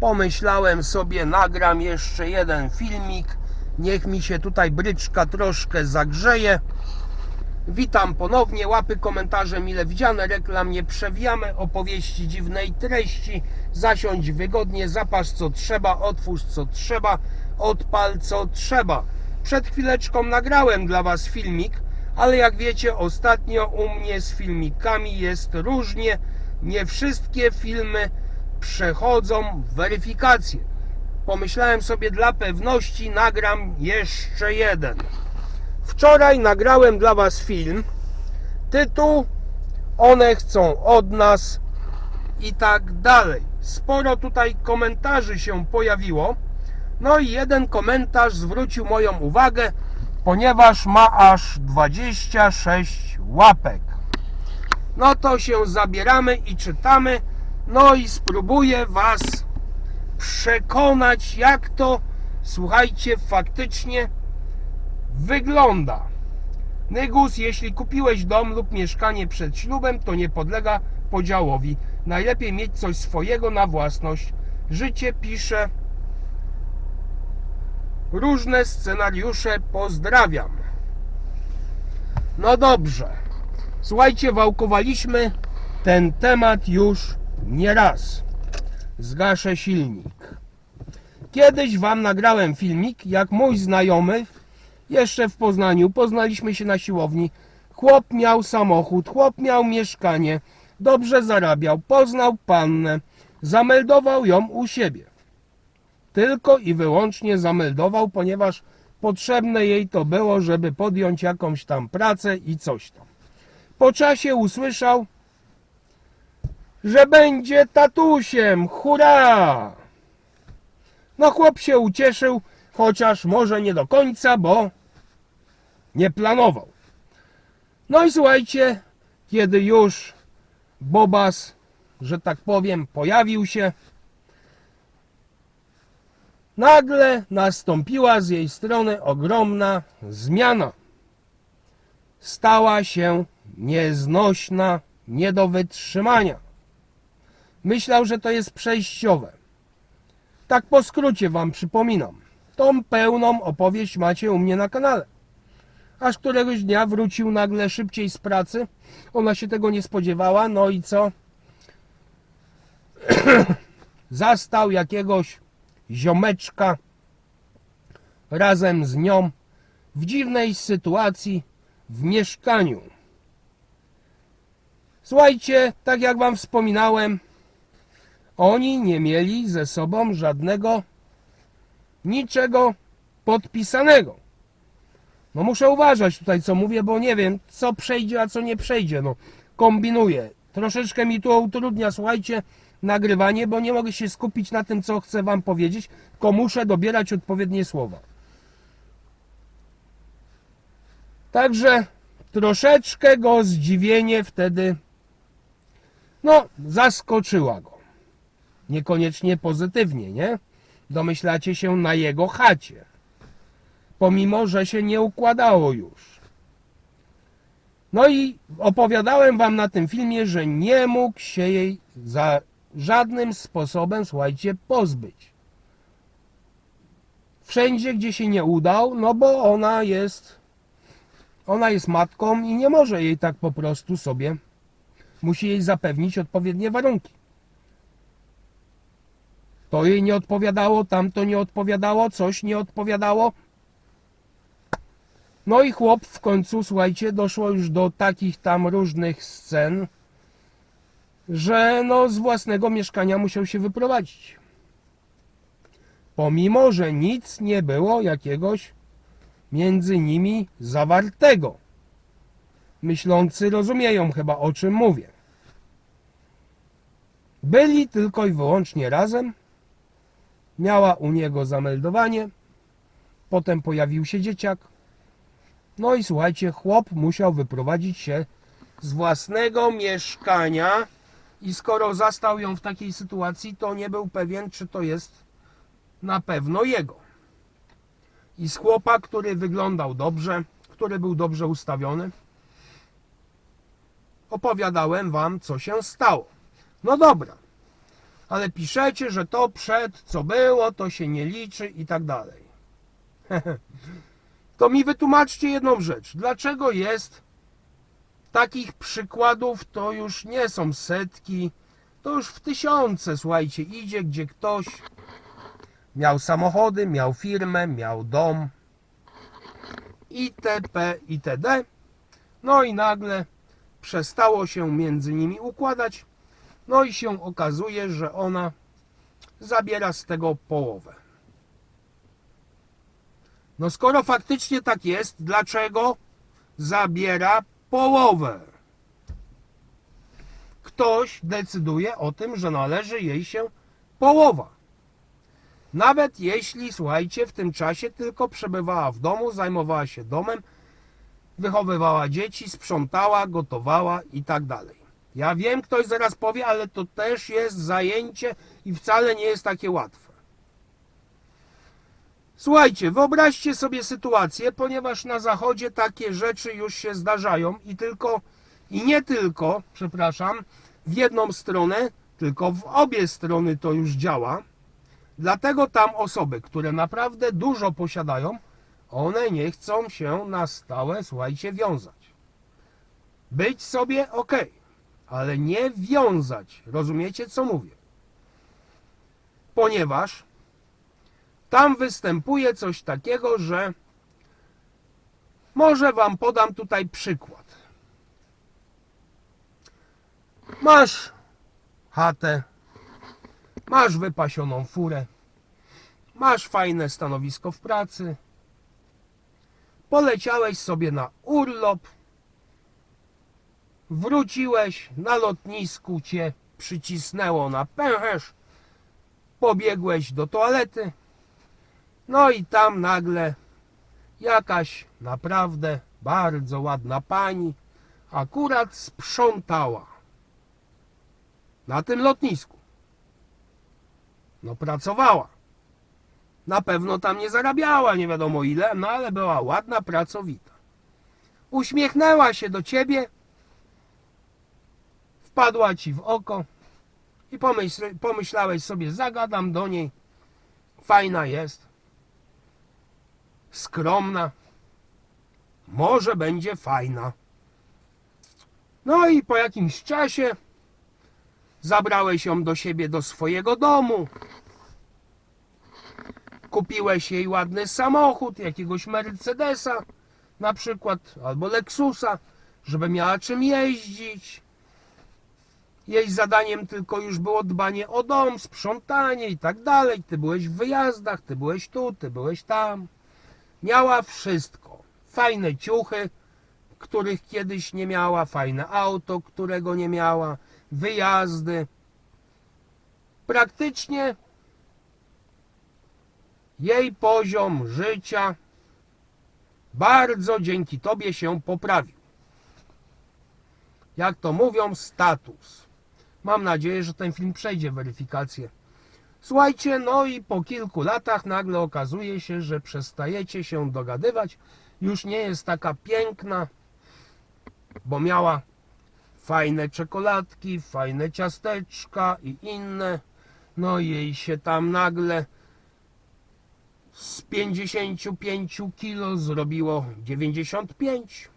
pomyślałem sobie, nagram jeszcze jeden filmik. Niech mi się tutaj bryczka troszkę zagrzeje. Witam ponownie, łapy komentarze mile widziane, reklam nie przewijamy, opowieści dziwnej treści, zasiądź wygodnie, zapasz co trzeba, otwórz co trzeba, odpal co trzeba. Przed chwileczką nagrałem dla Was filmik, ale jak wiecie ostatnio u mnie z filmikami jest różnie, nie wszystkie filmy przechodzą weryfikację. Pomyślałem sobie dla pewności nagram jeszcze jeden. Wczoraj nagrałem dla Was film. Tytuł One chcą od nas i tak dalej. Sporo tutaj komentarzy się pojawiło. No i jeden komentarz zwrócił moją uwagę, ponieważ ma aż 26 łapek. No to się zabieramy i czytamy. No i spróbuję Was przekonać, jak to, słuchajcie, faktycznie wygląda. Nygus, jeśli kupiłeś dom lub mieszkanie przed ślubem, to nie podlega podziałowi. Najlepiej mieć coś swojego na własność. Życie pisze różne scenariusze. Pozdrawiam. No dobrze. Słuchajcie, wałkowaliśmy ten temat już nie raz. Zgaszę silnik. Kiedyś wam nagrałem filmik, jak mój znajomy jeszcze w Poznaniu, poznaliśmy się na siłowni. Chłop miał samochód, chłop miał mieszkanie, dobrze zarabiał, poznał pannę, zameldował ją u siebie. Tylko i wyłącznie zameldował, ponieważ potrzebne jej to było, żeby podjąć jakąś tam pracę i coś tam. Po czasie usłyszał, że będzie tatusiem. Hurra! No chłop się ucieszył, chociaż może nie do końca, bo nie planował. No i słuchajcie, kiedy już Bobas, że tak powiem, pojawił się, nagle nastąpiła z jej strony ogromna zmiana. Stała się nieznośna, nie do wytrzymania. Myślał, że to jest przejściowe. Tak po skrócie wam przypominam. Tą pełną opowieść macie u mnie na kanale. Aż któregoś dnia wrócił nagle szybciej z pracy. Ona się tego nie spodziewała. No i co? Zastał jakiegoś ziomeczka razem z nią w dziwnej sytuacji w mieszkaniu. Słuchajcie, tak jak wam wspominałem, oni nie mieli ze sobą żadnego niczego podpisanego. No muszę uważać tutaj co mówię, bo nie wiem co przejdzie, a co nie przejdzie. No kombinuję. Troszeczkę mi to utrudnia, słuchajcie, nagrywanie, bo nie mogę się skupić na tym, co chcę wam powiedzieć, tylko muszę dobierać odpowiednie słowa. Także troszeczkę go zdziwienie wtedy no zaskoczyła go. Niekoniecznie pozytywnie, nie? Domyślacie się na jego chacie. Pomimo, że się nie układało już. No i opowiadałem wam na tym filmie, że nie mógł się jej za żadnym sposobem, słuchajcie, pozbyć. Wszędzie, gdzie się nie udał, no bo ona jest ona jest matką i nie może jej tak po prostu sobie musi jej zapewnić odpowiednie warunki. To jej nie odpowiadało, tamto nie odpowiadało, coś nie odpowiadało. No i chłop w końcu, słuchajcie, doszło już do takich tam różnych scen, że no z własnego mieszkania musiał się wyprowadzić. Pomimo, że nic nie było jakiegoś między nimi zawartego. Myślący rozumieją chyba o czym mówię. Byli tylko i wyłącznie razem. Miała u niego zameldowanie. Potem pojawił się dzieciak. No i słuchajcie, chłop musiał wyprowadzić się z własnego mieszkania. I skoro zastał ją w takiej sytuacji, to nie był pewien, czy to jest na pewno jego. I z chłopa, który wyglądał dobrze, który był dobrze ustawiony, opowiadałem wam, co się stało. No dobra. Ale piszecie, że to przed, co było, to się nie liczy i tak dalej. To mi wytłumaczcie jedną rzecz. Dlaczego jest takich przykładów, to już nie są setki, to już w tysiące, słuchajcie, idzie, gdzie ktoś miał samochody, miał firmę, miał dom, itp., itd. No i nagle przestało się między nimi układać, no i się okazuje, że ona zabiera z tego połowę. No skoro faktycznie tak jest, dlaczego zabiera połowę? Ktoś decyduje o tym, że należy jej się połowa. Nawet jeśli, słuchajcie, w tym czasie tylko przebywała w domu, zajmowała się domem, wychowywała dzieci, sprzątała, gotowała i tak dalej. Ja wiem, ktoś zaraz powie, ale to też jest zajęcie i wcale nie jest takie łatwe. Słuchajcie, wyobraźcie sobie sytuację, ponieważ na zachodzie takie rzeczy już się zdarzają i tylko, i nie tylko, przepraszam, w jedną stronę, tylko w obie strony to już działa. Dlatego tam osoby, które naprawdę dużo posiadają, one nie chcą się na stałe, słuchajcie, wiązać. Być sobie ok, ale nie wiązać. Rozumiecie, co mówię? Ponieważ tam występuje coś takiego, że może wam podam tutaj przykład. Masz chatę, masz wypasioną furę, masz fajne stanowisko w pracy, poleciałeś sobie na urlop, wróciłeś na lotnisku, cię przycisnęło na pęcherz, pobiegłeś do toalety, no i tam nagle jakaś naprawdę bardzo ładna pani akurat sprzątała na tym lotnisku. No pracowała. Na pewno tam nie zarabiała, nie wiadomo ile, no ale była ładna, pracowita. Uśmiechnęła się do ciebie, wpadła ci w oko i pomyśl, pomyślałeś sobie, zagadam do niej, fajna jest, skromna, może będzie fajna. No i po jakimś czasie zabrałeś ją do siebie do swojego domu, kupiłeś jej ładny samochód, jakiegoś Mercedesa na przykład, albo Lexusa, żeby miała czym jeździć. Jej zadaniem tylko już było dbanie o dom, sprzątanie i tak dalej. Ty byłeś w wyjazdach, ty byłeś tu, ty byłeś tam. Miała wszystko. Fajne ciuchy, których kiedyś nie miała, fajne auto, którego nie miała, wyjazdy. Praktycznie jej poziom życia bardzo dzięki Tobie się poprawił. Jak to mówią, status. Mam nadzieję, że ten film przejdzie weryfikację. Słuchajcie, no i po kilku latach nagle okazuje się, że przestajecie się dogadywać. Już nie jest taka piękna, bo miała fajne czekoladki, fajne ciasteczka i inne. No jej się tam nagle z 55 kilo zrobiło 95.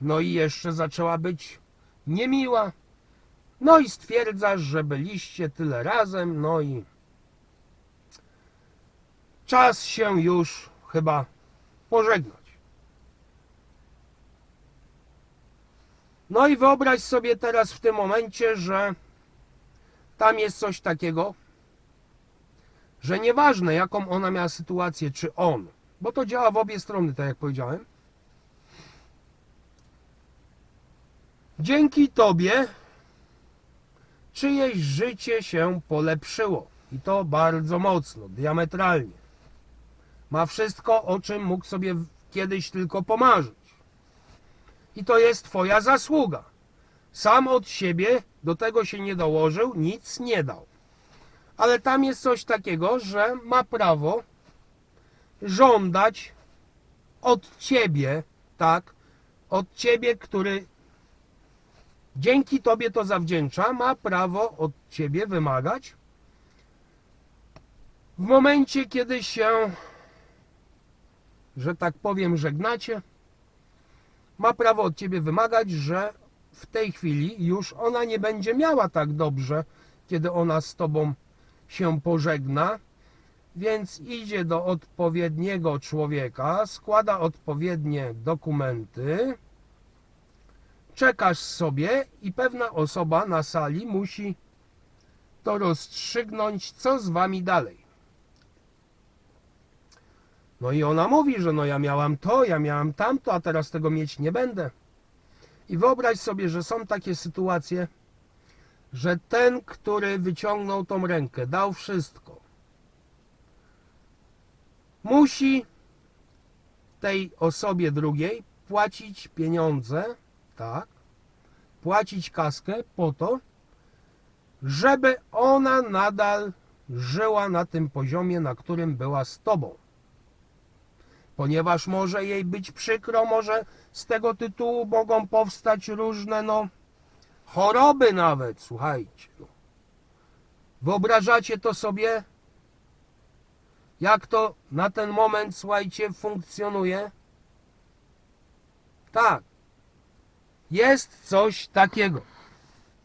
No i jeszcze zaczęła być niemiła. No i stwierdzasz, że byliście tyle razem, no i czas się już chyba pożegnać. No i wyobraź sobie teraz w tym momencie, że tam jest coś takiego, że nieważne jaką ona miała sytuację, czy on, bo to działa w obie strony, tak jak powiedziałem, dzięki tobie czyjeś życie się polepszyło i to bardzo mocno, diametralnie. Ma wszystko, o czym mógł sobie kiedyś tylko pomarzyć. I to jest Twoja zasługa. Sam od siebie do tego się nie dołożył, nic nie dał. Ale tam jest coś takiego, że ma prawo żądać od ciebie, tak, od ciebie, który dzięki tobie to zawdzięcza, ma prawo od ciebie wymagać. W momencie, kiedy się, że tak powiem, żegnacie, ma prawo od ciebie wymagać, że w tej chwili już ona nie będzie miała tak dobrze, kiedy ona z tobą się pożegna, więc idzie do odpowiedniego człowieka, składa odpowiednie dokumenty, czekasz sobie i pewna osoba na sali musi to rozstrzygnąć, co z wami dalej. No i ona mówi, że no ja miałam to, ja miałam tamto, a teraz tego mieć nie będę. I wyobraź sobie, że są takie sytuacje, że ten, który wyciągnął tą rękę, dał wszystko, musi tej osobie drugiej płacić pieniądze, tak, płacić kaskę po to, żeby ona nadal żyła na tym poziomie, na którym była z tobą. Ponieważ może jej być przykro, może z tego tytułu mogą powstać różne, no, choroby nawet, słuchajcie. No. Wyobrażacie to sobie? Jak to na ten moment, słuchajcie, funkcjonuje? Tak. Jest coś takiego.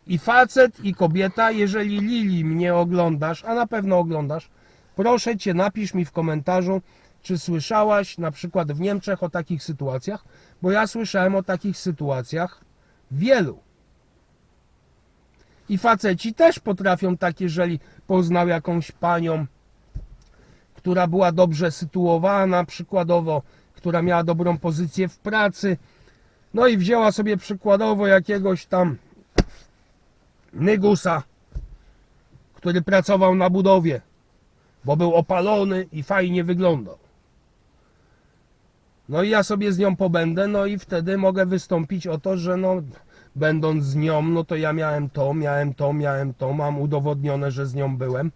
I facet, i kobieta, jeżeli Lili mnie oglądasz, a na pewno oglądasz, proszę cię, napisz mi w komentarzu, czy słyszałaś na przykład w Niemczech o takich sytuacjach, bo ja słyszałem o takich sytuacjach wielu. I faceci też potrafią tak, jeżeli poznał jakąś panią, która była dobrze sytuowana, przykładowo, która miała dobrą pozycję w pracy, no i wzięła sobie przykładowo jakiegoś tam Nygusa, który pracował na budowie, bo był opalony i fajnie wyglądał. No i ja sobie z nią pobędę, no i wtedy mogę wystąpić o to, że no, będąc z nią, no to ja miałem to, miałem to, miałem to, mam udowodnione, że z nią byłem.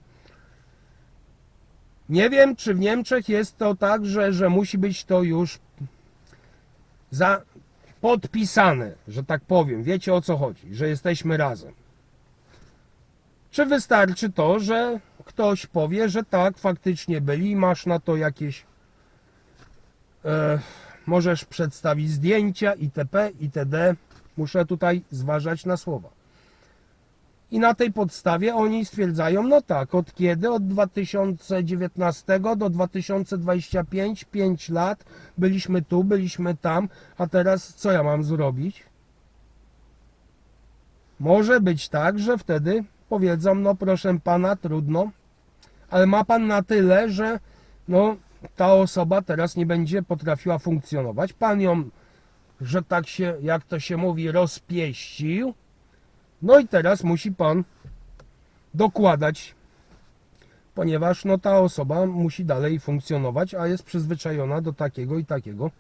Nie wiem, czy w Niemczech jest to tak, że, że musi być to już za, podpisane, że tak powiem. Wiecie o co chodzi, że jesteśmy razem. Czy wystarczy to, że ktoś powie, że tak, faktycznie byli, masz na to jakieś. E, możesz przedstawić zdjęcia itp. itd. Muszę tutaj zważać na słowa. I na tej podstawie oni stwierdzają, no tak, od kiedy? Od 2019 do 2025, 5 lat, byliśmy tu, byliśmy tam, a teraz co ja mam zrobić? Może być tak, że wtedy powiedzą, no proszę pana, trudno, ale ma pan na tyle, że no ta osoba teraz nie będzie potrafiła funkcjonować. Pan ją, że tak się, jak to się mówi, rozpieścił. No i teraz musi pan dokładać, ponieważ no ta osoba musi dalej funkcjonować, a jest przyzwyczajona do takiego i takiego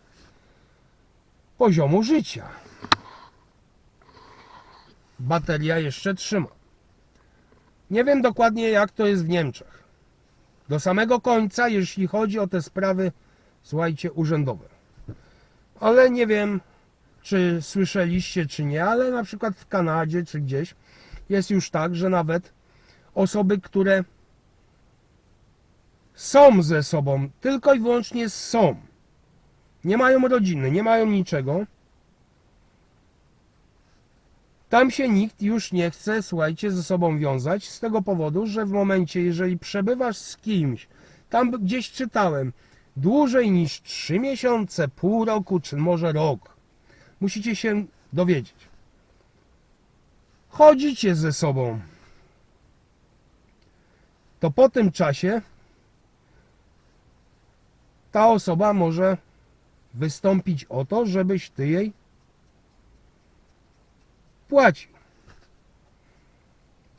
poziomu życia. Bateria jeszcze trzyma. Nie wiem dokładnie jak to jest w Niemczech. Do samego końca, jeśli chodzi o te sprawy, słuchajcie, urzędowe. Ale nie wiem, czy słyszeliście, czy nie, ale na przykład w Kanadzie, czy gdzieś jest już tak, że nawet osoby, które są ze sobą, tylko i wyłącznie są, nie mają rodziny, nie mają niczego, tam się nikt już nie chce, słuchajcie, ze sobą wiązać z tego powodu, że w momencie, jeżeli przebywasz z kimś, tam gdzieś czytałem, dłużej niż 3 miesiące, pół roku, czy może rok, musicie się dowiedzieć. Chodzicie ze sobą. To po tym czasie ta osoba może wystąpić o to, żebyś ty jej płacił.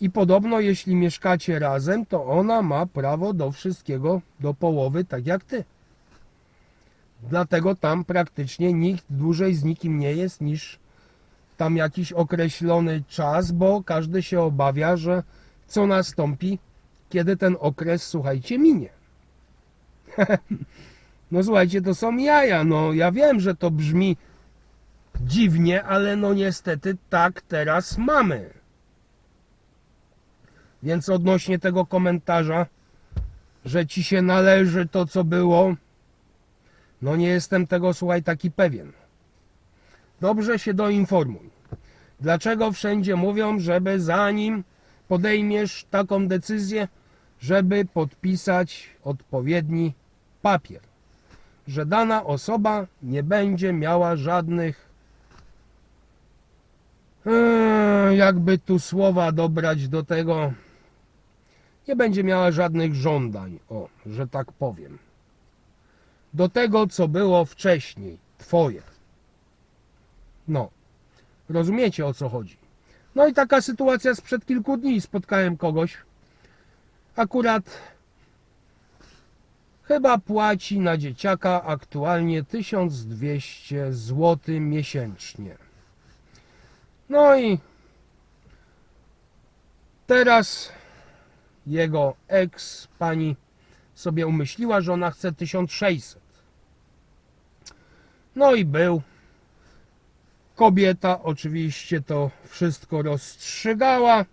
I podobno, jeśli mieszkacie razem, to ona ma prawo do wszystkiego, do połowy, tak jak ty. Dlatego tam praktycznie nikt dłużej z nikim nie jest niż tam jakiś określony czas, bo każdy się obawia, że co nastąpi, kiedy ten okres, słuchajcie, minie. no słuchajcie, to są jaja. No ja wiem, że to brzmi Dziwnie, ale no niestety tak teraz mamy. Więc odnośnie tego komentarza, że ci się należy to, co było, no nie jestem tego, słuchaj, taki pewien. Dobrze się doinformuj. Dlaczego wszędzie mówią, żeby zanim podejmiesz taką decyzję, żeby podpisać odpowiedni papier, że dana osoba nie będzie miała żadnych, eee, jakby tu słowa dobrać do tego, nie będzie miała żadnych żądań, o, że tak powiem, do tego, co było wcześniej, twoje. No, rozumiecie o co chodzi. No i taka sytuacja sprzed kilku dni. Spotkałem kogoś, akurat chyba płaci na dzieciaka aktualnie 1200 zł miesięcznie. No i teraz jego ex pani sobie umyśliła, że ona chce 1600. No i był. Kobieta oczywiście to wszystko rozstrzygała.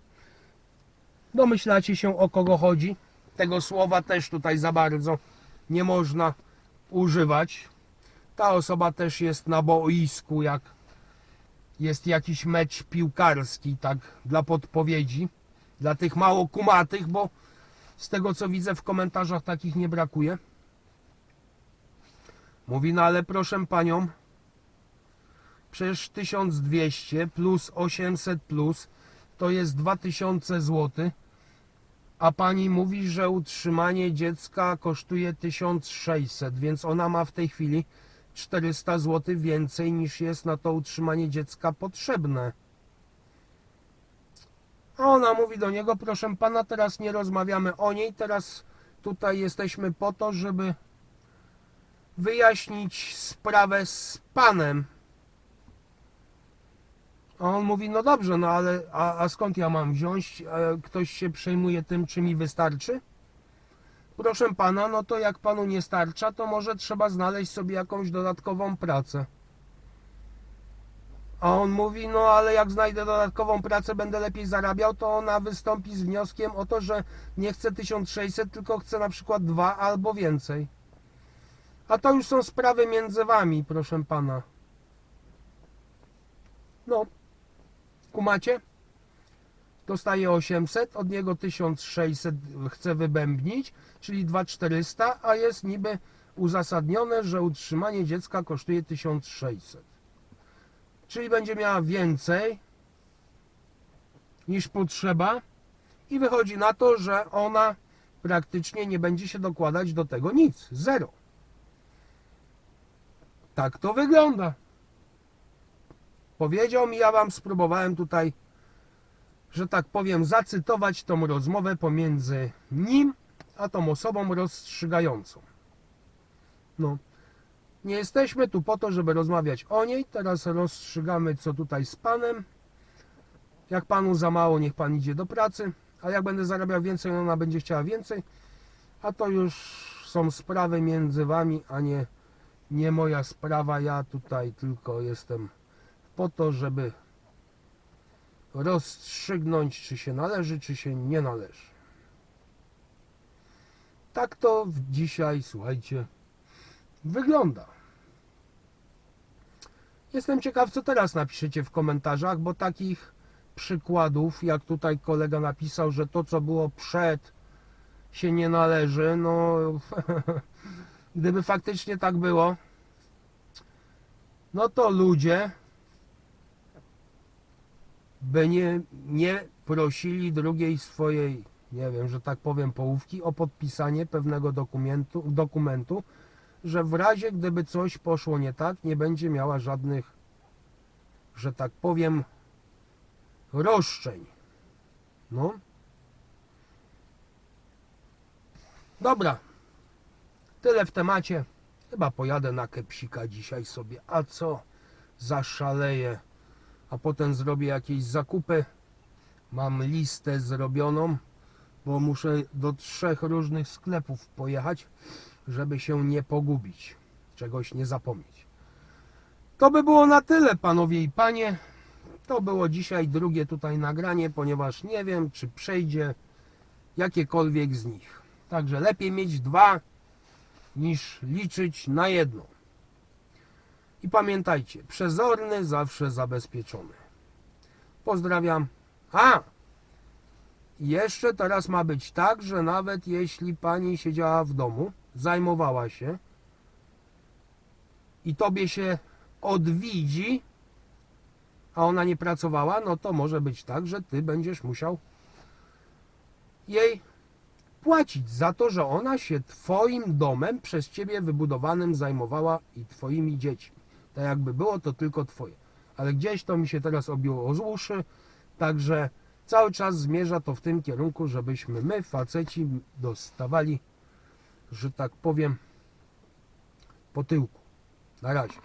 Domyślacie się o kogo chodzi? Tego słowa też tutaj za bardzo nie można używać. Ta osoba też jest na boisku, jak jest jakiś mecz piłkarski, tak dla podpowiedzi, dla tych mało kumatych, bo z tego co widzę w komentarzach takich nie brakuje. Mówi, no ale proszę panią, przecież 1200 plus 800 plus to jest 2000 zł, a pani mówi, że utrzymanie dziecka kosztuje 1600, więc ona ma w tej chwili 400 zł więcej niż jest na to utrzymanie dziecka potrzebne. A ona mówi do niego, proszę pana, teraz nie rozmawiamy o niej, teraz tutaj jesteśmy po to, żeby wyjaśnić sprawę z panem. A on mówi, no dobrze, no ale a, a skąd ja mam wziąć? E, Ktoś się przejmuje tym, czy mi wystarczy? Proszę pana, no to jak panu nie starcza, to może trzeba znaleźć sobie jakąś dodatkową pracę. A on mówi, no ale jak znajdę dodatkową pracę, będę lepiej zarabiał, to ona wystąpi z wnioskiem o to, że nie chce 1600, tylko chce na przykład dwa albo więcej. A to już są sprawy między wami, proszę pana. No, kumacie? Dostaje 800, od niego 1600 chce wybębnić, czyli 2400, a jest niby uzasadnione, że utrzymanie dziecka kosztuje 1600. Czyli będzie miała więcej niż potrzeba i wychodzi na to, że ona praktycznie nie będzie się dokładać do tego nic. Zero. Tak to wygląda. Powiedział mi, ja wam spróbowałem tutaj, że tak powiem, zacytować tą rozmowę pomiędzy nim a tą osobą rozstrzygającą. No, nie jesteśmy tu po to, żeby rozmawiać o niej. Teraz rozstrzygamy, co tutaj z panem. Jak panu za mało, niech pan idzie do pracy. A jak będę zarabiał więcej, ona będzie chciała więcej. A to już są sprawy między wami, a nie, nie moja sprawa. Ja tutaj tylko jestem po to, żeby rozstrzygnąć, czy się należy, czy się nie należy. Tak to dzisiaj, słuchajcie, wygląda. Jestem ciekaw, co teraz napiszecie w komentarzach, bo takich przykładów, jak tutaj kolega napisał, że to, co było przed, się nie należy, no gdyby faktycznie tak było, no to ludzie by nie, nie prosili drugiej swojej, nie wiem, że tak powiem, połówki o podpisanie pewnego dokumentu, dokumentu, że w razie gdyby coś poszło nie tak, nie będzie miała żadnych, że tak powiem, roszczeń. No. Dobra. Tyle w temacie. Chyba pojadę na kepsika dzisiaj sobie. A co? Zaszaleję. A potem zrobię jakieś zakupy. Mam listę zrobioną, bo muszę do trzech różnych sklepów pojechać żeby się nie pogubić, czegoś nie zapomnieć. To by było na tyle, panowie i panie. To było dzisiaj drugie tutaj nagranie, ponieważ nie wiem, czy przejdzie jakiekolwiek z nich. Także lepiej mieć dwa, niż liczyć na jedno. I pamiętajcie, przezorny zawsze zabezpieczony. Pozdrawiam. A! Jeszcze teraz ma być tak, że nawet jeśli pani siedziała w domu, zajmowała się i tobie się odwiedzi, a ona nie pracowała, no to może być tak, że ty będziesz musiał jej płacić za to, że ona się twoim domem przez ciebie wybudowanym zajmowała i twoimi dziećmi. Tak jakby było to tylko twoje. Ale gdzieś to mi się teraz obiło o uszy, także cały czas zmierza to w tym kierunku, żebyśmy my, faceci, dostawali, że tak powiem, po tyłku. Na razie.